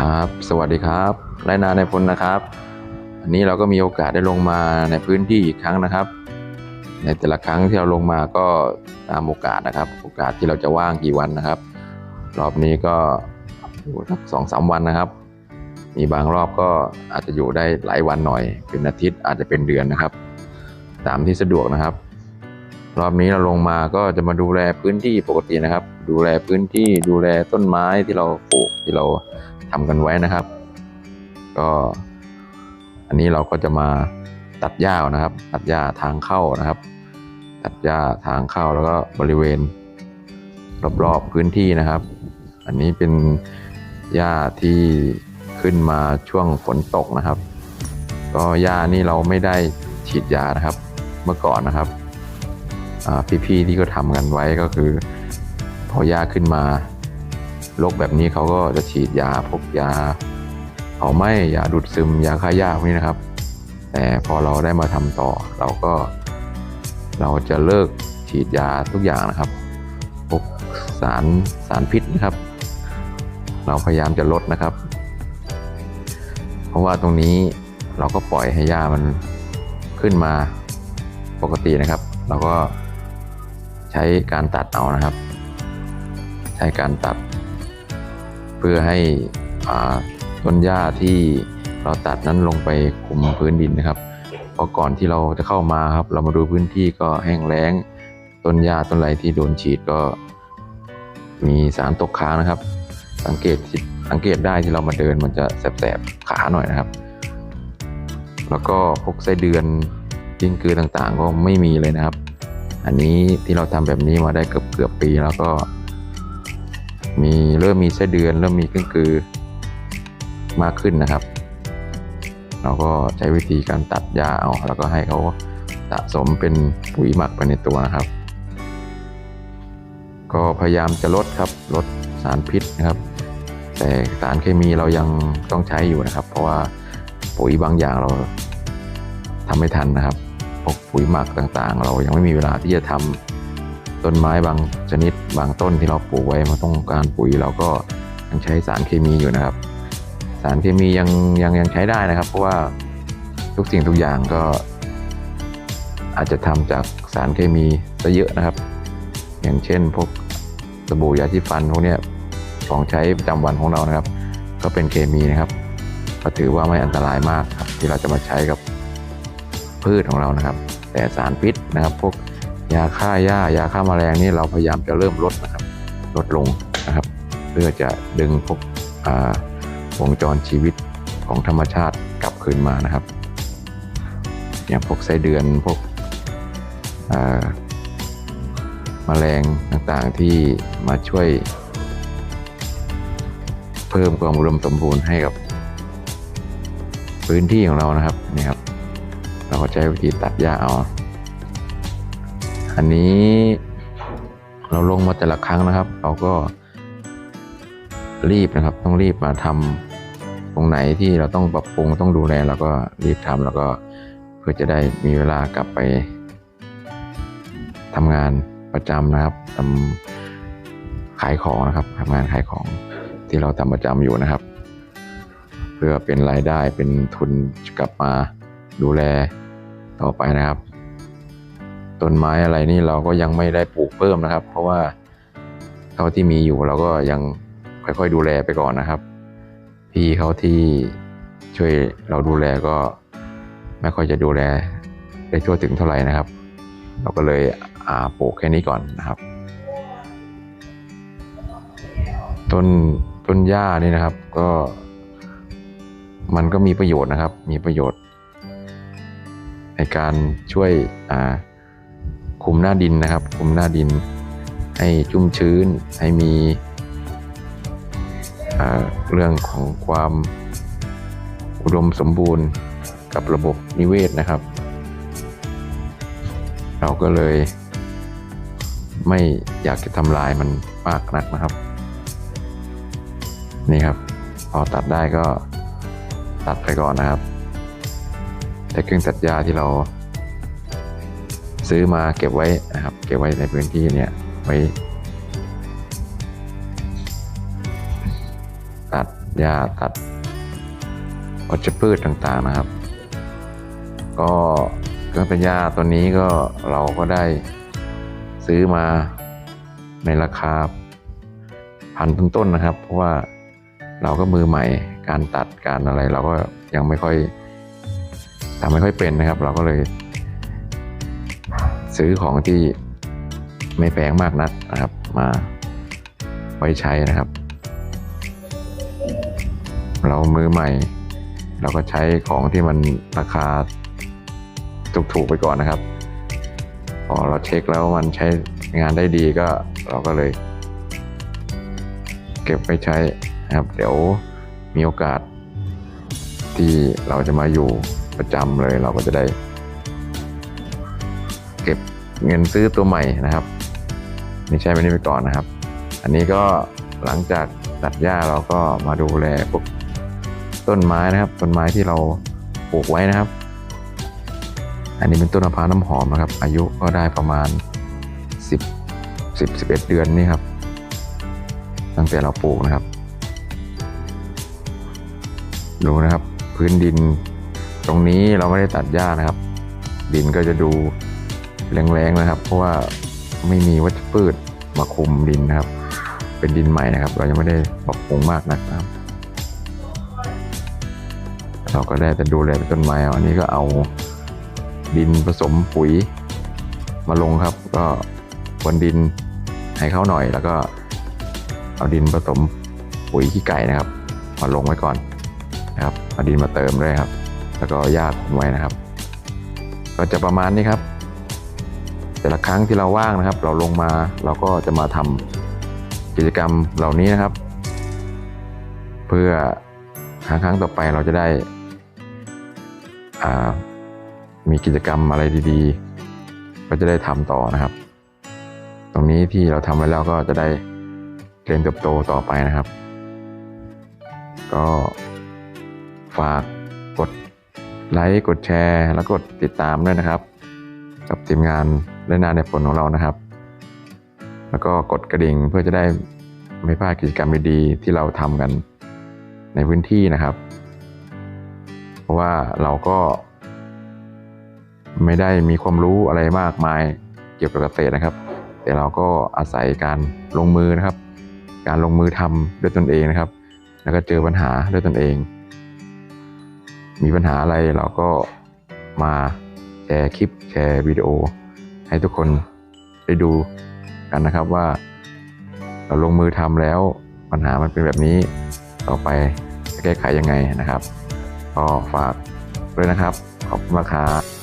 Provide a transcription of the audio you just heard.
ครับ สวัสดีครับไรนาในพลนะครับ อันนี้เราก็มีโอกาสได้ลงมาในพื้นที่อีกครั้งนะครับ ในแต่ละครั้งที่เราลงมาก็ตามโอกาสนะครับ โอกาสที่เราจะว่างกี่วันนะครับ รอบนี้ก็อยู่สักสองสามวันนะครับ มีบางรอบก็อาจจะอยู่ได้หลายวันหน่อย เป็นอาทิตย์อาจจะเป็นเดือนนะครับ ตามที่สะดวกนะครับ รอบนี้เราลงมาก็จะมาดูแลพื้นที่ปกตินะครับ ดูแลพื้นที่ดูแลต้นไม้ที่เราปลูกที่เรา ทำกันไว้นะครับ ก็อันนี้เราก็จะมาตัดหญ้านะครับ ตัดหญ้าทางเข้านะครับ ตัดหญ้าทางเข้าแล้วก็บริเวณ รอบๆพื้นที่นะครับ อันนี้เป็นหญ้าที่ขึ้นมาช่วงฝนตกนะครับ ก็หญ้านี่เราไม่ได้ฉีดยานะครับ เมื่อก่อนนะครับพี่ๆที่ก็ทำกันไว้ก็คือ พอหญ้าขึ้นมา รคแบบนี้เขาก็จะฉีดยาพวกยาเผาไหม้ยาดูดซึมยาฆ่าหญ้าพวกนี้นะครับ แต่พอเราได้มาทำต่อเราก็ เราจะเลิกฉีดยาทุกอย่างนะครับพวกสารสารพิษนะครับ เราพยายามจะลดนะครับ เพราะว่าตรงนี้เราก็ปล่อยให้หญ้ามันขึ้นมาปกตินะครับ เราก็ใช้การตัดเอานะครับ ใช้การตัด เพื่อให้ต้นหญ้าที่เราตัดนั้นลงไปคุมพื้นดินนะครับเพราะก่อนที่เราจะเข้ามาครับ เรามาดูพื้นที่ก็แห้งแล้ง ต้นหญ้าต้นไรที่โดนฉีดก็ มีสารตกค้างนะครับ สังเกตสังเกตได้ที่เรามาเดินมันจะแสบๆขาหน่อยนะครับ แล้วก็พวกไส้เดือนกิ้งกือต่างๆ ก็ไม่มีเลยนะครับ อันนี้ที่เราทำแบบนี้มาได้เกือบเกือบปีแล้วก็ มีเริ่มมีไส้เดือนเริ่มมีกิ้งกือมากขึ้นนะครับ เราก็ใช้วิธีการตัดหญ้าเอาแล้วก็ให้เขาสะสมเป็นปุ๋ยหมักไปในตัวนะครับ ก็พยายามจะลดครับลดสารพิษนะครับ แต่สารเคมีเรายังต้องใช้อยู่นะครับ เพราะว่าปุ๋ยบางอย่างเราทำไม่ทันนะครับพวกปุ๋ยหมักต่างๆ เรายังไม่มีเวลาที่จะทำ ต้นไม้บางชนิดบางต้นที่เราปลูกไว้มันต้องการปุ๋ยเราก็ยังใช้สารเคมีอยู่นะครับ สารเคมียังยังยังใช้ได้นะครับ เพราะว่าทุกสิ่งทุกอย่างก็ อาจจะทำจากสารเคมีซะเยอะนะครับ อย่างเช่น พวกสบู่ยาสีฟันพวกนี้ของใช้ประจำวันของเรานะครับ ก็เป็นเคมีนะครับก็ถือว่าไม่อันตรายมากครับ ที่เราจะมาใช้กับพืชของเรานะครับ แต่สารพิษนะครับ พวก ยาฆ่าหญ้ายาฆ่าแมลงนี่เราพยายามจะเริ่มลดนะครับลดลงนะครับ เพื่อจะดึงพวกวงจรชีวิตของธรรมชาติกลับคืนมานะครับ อย่างพวกไส้เดือนพวกอ่าแมลงต่างๆที่มาช่วย เพิ่มความอุดมสมบูรณ์ให้กับ พื้นที่ของเรานะครับนี่ครับ เราก็ใช้วิธีตัดหญ้าเอา อันนี้เราลงมาแต่ละครั้งนะครับ เราก็รีบนะครับ ต้องรีบมาทำตรงไหนที่เราต้องปรับปรุงต้องดูแลเราก็รีบทำแล้วก็เพื่อจะได้มีเวลากลับไปทำงานประจำนะครับทำขายของนะครับทำงานขายของที่เราทำประจำอยู่นะครับ เพื่อเป็นรายได้เป็นทุนกลับมาดูแลต่อไปนะครับ ต้นไม้อะไรนี่เราก็ยังไม่ได้ปลูกเพิ่มนะครับ เพราะว่าเท่าที่มีอยู่เราก็ยังค่อยๆดูแลไปก่อนนะครับ พี่เขาที่ช่วยเราดูแลก็ไม่ค่อยจะดูแลได้ทั่วถึงเท่าไหร่นะครับ เราก็เลยอาปลูกแค่นี้ก่อนนะครับ ต้นต้นหญ้านี่นะครับ ก็มันก็มีประโยชน์นะครับ มีประโยชน์ ในการช่วยอ่า คุมหน้าดินนะครับ คุมหน้าดิน ให้ชุ่มชื้น ให้มีเรื่องของความอุดมสมบูรณ์กับระบบนิเวศนะครับ เราก็เลยไม่อยากจะทำลายมันมากนักนะครับ นี่ครับ พอตัดได้ก็ตัดไปก่อนนะครับ แต่เครื่องตัดหญ้าที่เรา ซื้อมาเก็บไว้นะครับ เก็บไว้ในพื้นที่เนี่ยไว้ตัดหญ้าตัดวัชพืชต่างๆนะครับ ก็เครื่องตัดหญ้าตัวนี้ก็เราก็ได้ซื้อมาในราคาพันต้นๆนะครับ เพราะว่าเราก็มือใหม่การตัดการอะไร เราก็ยังไม่ค่อยทำไม่ค่อยเป็นนะครับ เราก็เลย ซื้อของที่ไม่แพงมากนักนะครับ มาไว้ใช้นะครับ เรามือใหม่ เราก็ใช้ของที่มันราคาถูกๆไปก่อนนะครับพอเราเช็คแล้วมันใช้งานได้ดีก็เราก็เลย เก็บไปใช้นะครับ เดี๋ยวมีโอกาสที่เราจะมาอยู่ประจำเลยเราก็จะได้ เก็บเงินซื้อตัวใหม่นะครับนี่ใช้ไปนี้ไปก่อนนะครับ อันนี้ก็หลังจากตัดหญ้าเราก็มาดูแลพวกต้นไม้นะครับ ต้นไม้ที่เราปลูกไว้นะครับ อันนี้เป็นต้นมะพร้าวน้ำหอมนะครับ อายุก็ได้ประมาณ 10 10 11 เดือนนี่ครับ ตั้งแต่เราปลูกนะครับ ดูนะครับ พื้นดิน ตรงนี้เราไม่ได้ตัดหญ้านะครับ ดินก็จะดู แรงๆนะครับ เพราะว่าไม่มีวัชพืชมาคุมดินนะครับ เป็นดินใหม่นะครับ เรายังไม่ได้ปรับปรุงมากนักนะครับ เราก็ได้แต่ดูแลต้นไม้อาอันนี้ก็เอาดินผสมปุ๋ยมาลงครับ ก็บนดินให้เขาหน่อย แล้วก็เอาดินผสมปุ๋ยขี้ไก่นะครับมาลงไว้ก่อนนะครับเอาดินมาเติมด้วยครับ แล้วก็หญ้าคุมไว้นะครับ ก็จะประมาณนี้ครับ แต่ละครั้งที่เราว่างนะครับ เราลงมาเราก็จะมาทำกิจกรรมเหล่านี้นะครับ เพื่อครั้งครั้งต่อไปเราจะได้มีกิจกรรมอะไรดีๆ ก็จะได้ทำต่อนะครับ ตรงนี้ที่เราทำไว้แล้วก็จะได้เรียนเติบโตต่อไปนะครับ ก็ฝากกดไลค์ กดแชร์ แล้วกดติดตามด้วยนะครับ กับทีมงาน เล่นานในผลของเรานะครับ แล้วก็กดกระดิ่งเพื่อจะได้ไม่พลาดกิจกรรมดีๆที่เราทำกันในพื้นที่นะครับ เพราะว่าเราก็ ไม่ได้มีความรู้อะไรมากมายเกี่ยวกับเกษตรนะครับ แต่เราก็อาศัยการลงมือนะครับ การลงมือทำด้วยตนเองนะครับ แล้วก็เจอปัญหาด้วยตนเอง มีปัญหาอะไรเราก็มาแชร์คลิปแชร์วิดีโอ ให้ทุกคนได้ดูกันนะครับว่า เราลงมือทำแล้วปัญหามันเป็นแบบนี้ต่อไปจะแก้ไขยังไงนะครับ ก็ฝากด้วยนะครับ ขอบคุณมากครับ